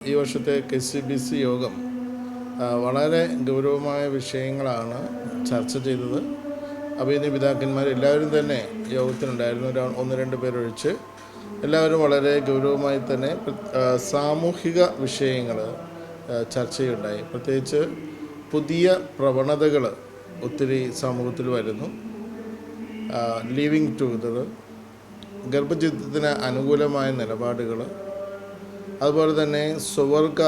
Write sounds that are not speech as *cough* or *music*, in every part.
ഈ വർഷത്തെ K C B C യോഗം വളരെ ഗൗരവമായ വിഷയങ്ങളാണ് ചർച്ച ചെയ്തത്. അഭിനയ പിതാക്കന്മാർ എല്ലാവരും തന്നെ യോഗത്തിനുണ്ടായിരുന്നു ഒരു ഒന്ന് രണ്ട് പേരൊഴിച്ച് എല്ലാവരും വളരെ ഗൗരവമായി തന്നെ സാമൂഹിക വിഷയങ്ങൾ ചർച്ച ചെയ്യുണ്ടായി പ്രത്യേകിച്ച് പുതിയ പ്രവണതകൾ ഒത്തിരി സമൂഹത്തിൽ വരുന്നു. ലിവിങ് ടുഗദർ ഗർഭചിത്രത്തിന് അനുകൂലമായ നിലപാടുകൾ അതുപോലെ തന്നെ സ്വവർഗ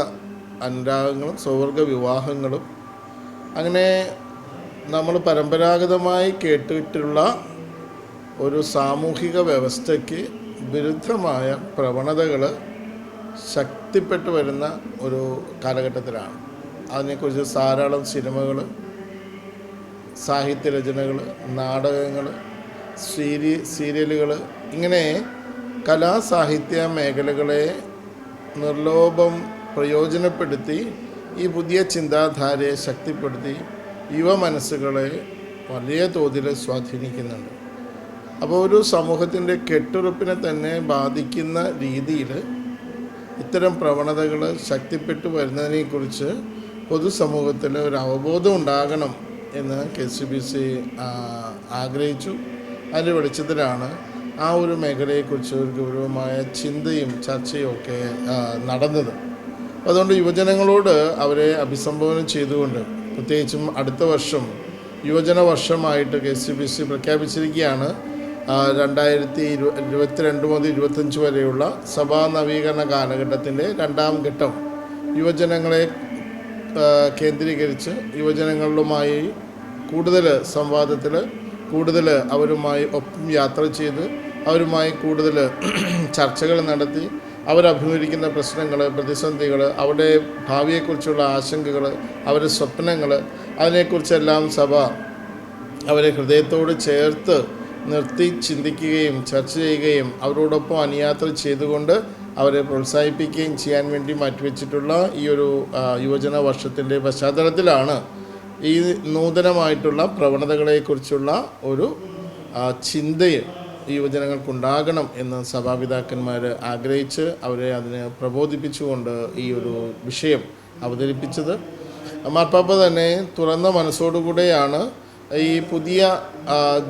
അനുരാഗങ്ങളും സ്വവർഗ വിവാഹങ്ങളും. അങ്ങനെ നമ്മൾ പരമ്പരാഗതമായി കേട്ടിട്ടുള്ള ഒരു സാമൂഹിക വ്യവസ്ഥയ്ക്ക് വിരുദ്ധമായ പ്രവണതകൾ ശക്തിപ്പെട്ടു വരുന്ന ഒരു കാലഘട്ടത്തിലാണ്. അതിനെക്കുറിച്ച് ധാരാളം സിനിമകൾ സാഹിത്യ രചനകൾ നാടകങ്ങൾ സീരി സീരിയലുകൾ ഇങ്ങനെ കലാസാഹിത്യ മേഖലകളെ നിർലോഭം പ്രയോജനപ്പെടുത്തി ഈ പുതിയ ചിന്താധാരയെ ശക്തിപ്പെടുത്തി യുവ മനസ്സുകളെ വലിയ തോതിൽ സ്വാധീനിക്കുന്നുണ്ട്. അപ്പോൾ ഒരു സമൂഹത്തിന്റെ കെട്ടുറപ്പിനെ തന്നെ ബാധിക്കുന്ന രീതിയിൽ ഇത്തരം പ്രവണതകൾ ശക്തിപ്പെട്ടു വരുന്നതിനെക്കുറിച്ച് പൊതുസമൂഹത്തിൽ ഒരു അവബോധം ഉണ്ടാകണം എന്ന് കെ സി ബി സി ആഗ്രഹിച്ചു. അതിന്റെ വെളിച്ചത്തിലാണ് ആ ഒരു മേഖലയെക്കുറിച്ച് ഒരു ഗൗരവമായ ചിന്തയും ചർച്ചയും ഒക്കെ നടന്നത്. അതുകൊണ്ട് യുവജനങ്ങളോട് അവരെ അഭിസംബോധന ചെയ്തുകൊണ്ട് പ്രത്യേകിച്ചും അടുത്ത വർഷം യുവജന വർഷമായിട്ട് കെ സി ബി സി പ്രഖ്യാപിച്ചിരിക്കുകയാണ്. രണ്ടായിരത്തി ഇരു ഇരുപത്തിരണ്ട് മുതൽ ഇരുപത്തഞ്ച് വരെയുള്ള സഭാ നവീകരണ കാലഘട്ടത്തിന്റെ രണ്ടാം ഘട്ടം. യുവജനങ്ങളെ കേന്ദ്രീകരിച്ച് യുവജനങ്ങളുമായി കൂടുതൽ സംവാദത്തിൽ കൂടുതൽ അവരുമായി ഒപ്പം യാത്ര ചെയ്ത് അവരുമായി കൂടുതൽ *clears throat* ചർച്ചകൾ നടത്തി അവരഭിമുഖീകരിക്കുന്ന പ്രശ്നങ്ങൾ പ്രതിസന്ധികൾ അവരുടെ ഭാവിയെക്കുറിച്ചുള്ള ആശങ്കകൾ അവരുടെ സ്വപ്നങ്ങൾ അതിനെക്കുറിച്ചെല്ലാം സഭ അവരെ ഹൃദയത്തോട് ചേർത്ത് നിർത്തി ചിന്തിക്കുകയും ചർച്ച ചെയ്യുകയും അവരോടൊപ്പം അനുയാത്ര ചെയ്തുകൊണ്ട് അവരെ പ്രോത്സാഹിപ്പിക്കുകയും ചെയ്യാൻ വേണ്ടി മാറ്റിവെച്ചിട്ടുള്ള ഈ ഒരു യുവജന വർഷത്തിന്റെ പശ്ചാത്തലത്തിലാണ് ഈ നൂതനമായിട്ടുള്ള പ്രവണതകളെക്കുറിച്ചുള്ള ഒരു ചിന്തയും ഈ യുവജനങ്ങൾക്കുണ്ടാകണം എന്ന് സഭാപിതാക്കന്മാർ ആഗ്രഹിച്ച് അവരെ അതിനെ പ്രബോധിപ്പിച്ചുകൊണ്ട് ഈ ഒരു വിഷയം അവതരിപ്പിച്ചത്. മാർപ്പാപ്പ തന്നെ തുറന്ന മനസ്സോടുകൂടെയാണ് ഈ പുതിയ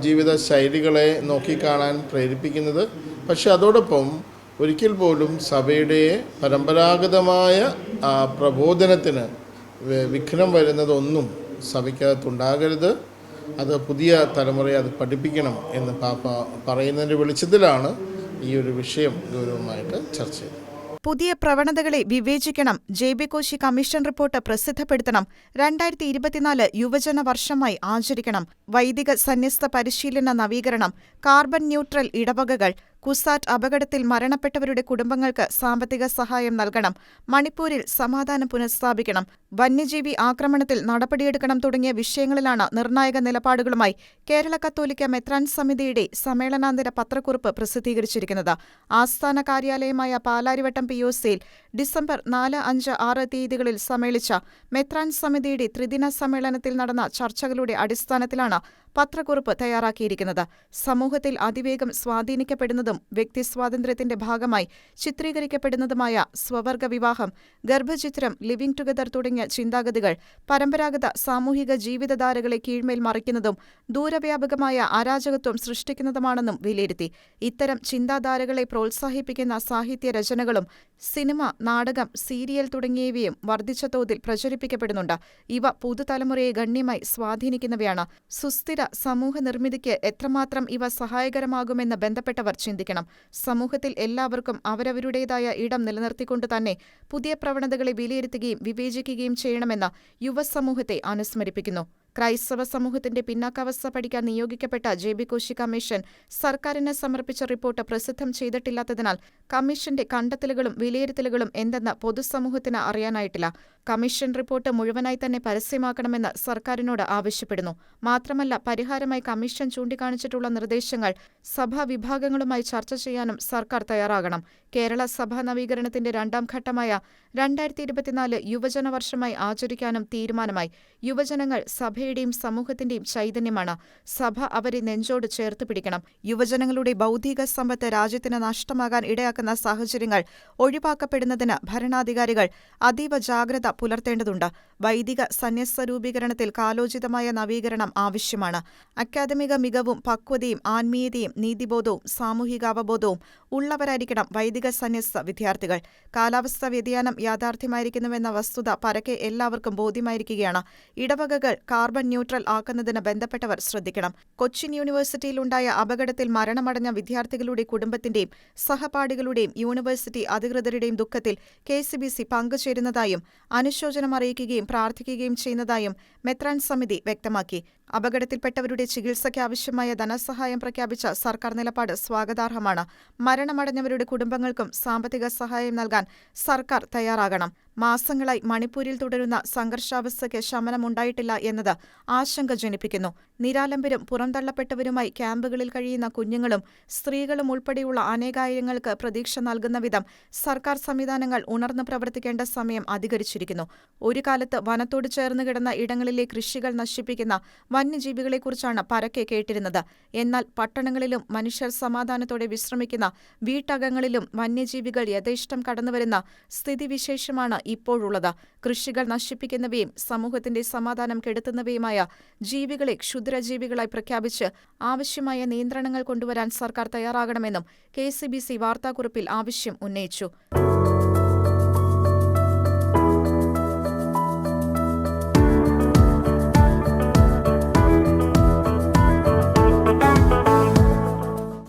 ജീവിത ശൈലികളെ നോക്കിക്കാണാൻ പ്രേരിപ്പിക്കുന്നത്. പക്ഷെ അതോടൊപ്പം ഒരിക്കൽ പോലും സഭയുടെ പരമ്പരാഗതമായ പ്രബോധനത്തിന് വിഘ്നം വരുന്നതൊന്നും സഭയ്ക്കകത്തുണ്ടാകരുത്. അത് പുതിയ തലമുറയെ അത് പഠിപ്പിക്കണം എന്ന് പാപ്പ പറയുന്നതിന്റെ വെളിച്ചത്തിലാണ് ഈ ഒരു വിഷയം ഗൗരവമായിട്ട് ചർച്ച ചെയ്തത്. പുതിയ പ്രവണതകളെ വിവേചിക്കണം. J B Koshy commission report പ്രസിദ്ധപ്പെടുത്തണം. രണ്ടായിരത്തി ഇരുപത്തിനാല് യുവജന വർഷമായി ആചരിക്കണം. വൈദിക സന്യസ്ത പരിശീലന നവീകരണം. Carbon neutral ഇടവകകൾ. കുസാറ്റ് അപകടത്തിൽ മരണപ്പെട്ടവരുടെ കുടുംബങ്ങൾക്ക് സാമ്പത്തിക സഹായം നൽകണം. മണിപ്പൂരിൽ സമാധാനം പുനഃസ്ഥാപിക്കണം. വന്യജീവി ആക്രമണത്തിൽ നടപടിയെടുക്കണം തുടങ്ങിയ വിഷയങ്ങളിലാണ് നിർണായക നിലപാടുകളുമായി കേരള കത്തോലിക്ക മെത്രാൻ സമിതിയുടെ സമ്മേളനാന്തര പത്രക്കുറിപ്പ് പ്രസിദ്ധീകരിച്ചിരിക്കുന്നത്. ആസ്ഥാന കാര്യാലയമായ പാലാരിവട്ടം പി ഒ സിയിൽ ഡിസംബർ നാല് അഞ്ച് ആറ് തീയതികളിൽ സമ്മേളിച്ച മെത്രാൻ സമിതിയുടെ ത്രിദിന സമ്മേളനത്തിൽ നടന്ന ചർച്ചകളുടെ അടിസ്ഥാനത്തിലാണ് പത്രക്കുറിപ്പ് തയ്യാറാക്കിയിരിക്കുന്നത്. സമൂഹത്തിൽ അതിവേഗം സ്വാധീനിക്കപ്പെടുന്നതും വ്യക്തിസ്വാതന്ത്ര്യത്തിന്റെ ഭാഗമായി ചിത്രീകരിക്കപ്പെടുന്നതുമായ സ്വവർഗ വിവാഹം ഗർഭചിത്രം ലിവിംഗ് ടുഗദർ തുടങ്ങിയ ചിന്താഗതികൾ പരമ്പരാഗത സാമൂഹിക ജീവിതധാരകളെ കീഴ്മേൽ മറിക്കുന്നതും ദൂരവ്യാപകമായ അരാജകത്വം സൃഷ്ടിക്കുന്നതുമാണെന്നും വിലയിരുത്തി. ഇത്തരം ചിന്താധാരകളെ പ്രോത്സാഹിപ്പിക്കുന്ന സാഹിത്യ രചനകളും സിനിമ നാടകം സീരിയൽ തുടങ്ങിയവയും വർദ്ധിച്ച തോതിൽ പ്രചരിപ്പിക്കപ്പെടുന്നുണ്ട്. ഇവ പുതുതലമുറയെ ഗണ്യമായി സ്വാധീനിക്കുന്നവയാണ്. സുസ്ഥിര സമൂഹ നിർമ്മിതിക്ക് എത്രമാത്രം ഇവ സഹായകരമാകുമെന്ന് ബന്ധപ്പെട്ടവർ ചിന്തിക്കണം സമൂഹത്തിൽ എല്ലാവർക്കും അവരവരുടേതായ ഇടം നിലനിർത്തിക്കൊണ്ട് തന്നെ പുതിയ പ്രവണതകളെ വിലയിരുത്തുകയും വിവേചിക്കുകയും ചെയ്യണമെന്ന് യുവസമൂഹത്തെ അനുസ്മരിപ്പിക്കുന്നു. ക്രൈസ്തവ സമൂഹത്തിന്റെ പിന്നാക്കാവസ്ഥ പഠിക്കാൻ നിയോഗിക്കപ്പെട്ട ജെ ബി കോശി കമ്മീഷൻ സർക്കാരിന് സമർപ്പിച്ച റിപ്പോർട്ട് പ്രസിദ്ധം ചെയ്തിട്ടില്ലാത്തതിനാൽ കമ്മീഷന്റെ കണ്ടെത്തലുകളും വിലയിരുത്തലുകളും എന്തെന്ന് പൊതുസമൂഹത്തിന് അറിയാനായിട്ടില്ല. കമ്മീഷൻ റിപ്പോർട്ട് മുഴുവനായി തന്നെ പരസ്യമാക്കണമെന്ന് സർക്കാരിനോട് ആവശ്യപ്പെടുന്നു. മാത്രമല്ല പരിഹാരമായി കമ്മീഷൻ ചൂണ്ടിക്കാണിച്ചിട്ടുള്ള നിർദ്ദേശങ്ങൾ സഭാ വിഭാഗങ്ങളുമായി ചർച്ച ചെയ്യാനും സർക്കാർ തയ്യാറാകണം. കേരള സഭാ നവീകരണത്തിന്റെ രണ്ടാം ഘട്ടമായ രണ്ടായിരത്തി ഇരുപത്തിനാല് യുവജന വർഷമായി ആചരിക്കാനും തീരുമാനമായി. യുവജനങ്ങൾ സഭയുടെയും സമൂഹത്തിന്റെയും ചൈതന്യമാണ്. സഭ അവരെ നെഞ്ചോട് ചേർത്ത് പിടിക്കണം. യുവജനങ്ങളുടെ ബൗദ്ധിക സമ്പത്ത് രാജ്യത്തിന് നഷ്ടമാകാൻ ഇടയാക്കുന്ന സാഹചര്യങ്ങൾ ഒഴിവാക്കപ്പെടുന്നതിന് ഭരണാധികാരികൾ അതീവ ജാഗ്രത പുലർത്തേണ്ടതുണ്ട്. വൈദിക സന്യസ്വരൂപീകരണത്തിൽ കാലോചിതമായ നവീകരണം ആവശ്യമാണ്. അക്കാദമിക മികവും പക്വതയും ആത്മീയതയും നീതിബോധവും സാമൂഹികാവബോധവും ഉള്ളവരായിരിക്കണം വൈദിക സന്യസ്ത വിദ്യാർത്ഥികൾ. കാലാവസ്ഥാ വ്യതിയാനം യാഥാർത്ഥ്യമായിരിക്കുന്നുവെന്ന വസ്തുത പരക്കെ എല്ലാവർക്കും ബോധ്യമായിരിക്കുകയാണ്. ഇടവകകൾ കാർബൺ ന്യൂട്രൽ ആക്കുന്നതിന് ബന്ധപ്പെട്ടവർ ശ്രദ്ധിക്കണം. കൊച്ചിൻ യൂണിവേഴ്സിറ്റിയിലുണ്ടായ അപകടത്തിൽ മരണമടഞ്ഞ വിദ്യാർത്ഥികളുടെ കുടുംബത്തിന്റെയും സഹപാഠികളുടെയും യൂണിവേഴ്സിറ്റി അധികൃതരുടെയും ദുഃഖത്തിൽ കെ സി ബി സി പങ്കുചേരുന്നതായും അനുശോചനം അറിയിക്കുകയും പ്രാർത്ഥിക്കുകയും ചെയ്യുന്നതായും മെത്രാൻ സമിതി വ്യക്തമാക്കി. അപകടത്തിൽപ്പെട്ടവരുടെ ചികിത്സയ്ക്ക് ആവശ്യമായ ധനസഹായം പ്രഖ്യാപിച്ച സർക്കാർ നിലപാട് സ്വാഗതാർഹമാണ്. മരണമടഞ്ഞവരുടെ കുടുംബങ്ങൾക്കും സാമ്പത്തിക സഹായം നൽകാൻ സർക്കാർ തയ്യാറാകണം. മാസങ്ങളായി മണിപ്പൂരിൽ തുടരുന്ന സംഘർഷാവസ്ഥയ്ക്ക് ശമനമുണ്ടായിട്ടില്ല എന്നത് ആശങ്ക ജനിപ്പിക്കുന്നു. നിരാലംബരും പുറന്തള്ളപ്പെട്ടവരുമായി ക്യാമ്പുകളിൽ കഴിയുന്ന കുഞ്ഞുങ്ങളും സ്ത്രീകളും ഉൾപ്പെടെയുള്ള അനേകായിരങ്ങൾക്ക് പ്രതീക്ഷ നൽകുന്ന വിധം സർക്കാർ സംവിധാനങ്ങൾ ഉണർന്നു പ്രവർത്തിക്കേണ്ട സമയം അധികരിച്ചിരിക്കുന്നു. ഒരു കാലത്ത് വനത്തോട് ചേർന്ന് കിടന്ന ഇടങ്ങളിലെ കൃഷികൾ നശിപ്പിക്കുന്ന വന്യജീവികളെക്കുറിച്ചാണ് പരക്കെ കേട്ടിരുന്നത്. എന്നാൽ പട്ടണങ്ങളിലും മനുഷ്യർ സമാധാനത്തോടെ വിശ്രമിക്കുന്ന വീട്ടകങ്ങളിലും വന്യജീവികൾ യഥേഷ്ടം കടന്നുവരുന്ന സ്ഥിതിവിശേഷമാണ് ഇപ്പോഴുള്ളത്. കൃഷികൾ നശിപ്പിക്കുന്നവയും സമൂഹത്തിന്റെ സമാധാനം കെടുത്തുന്നവയുമായ ജീവികളെ ക്ഷുദ്രജീവികളായി പ്രഖ്യാപിച്ച് ആവശ്യമായ നിയന്ത്രണങ്ങൾ കൊണ്ടുവരാൻ സർക്കാർ തയ്യാറാകണമെന്നും കെ സി ബി സി വാർത്താക്കുറിപ്പിൽ ആവശ്യം ഉന്നയിച്ചു.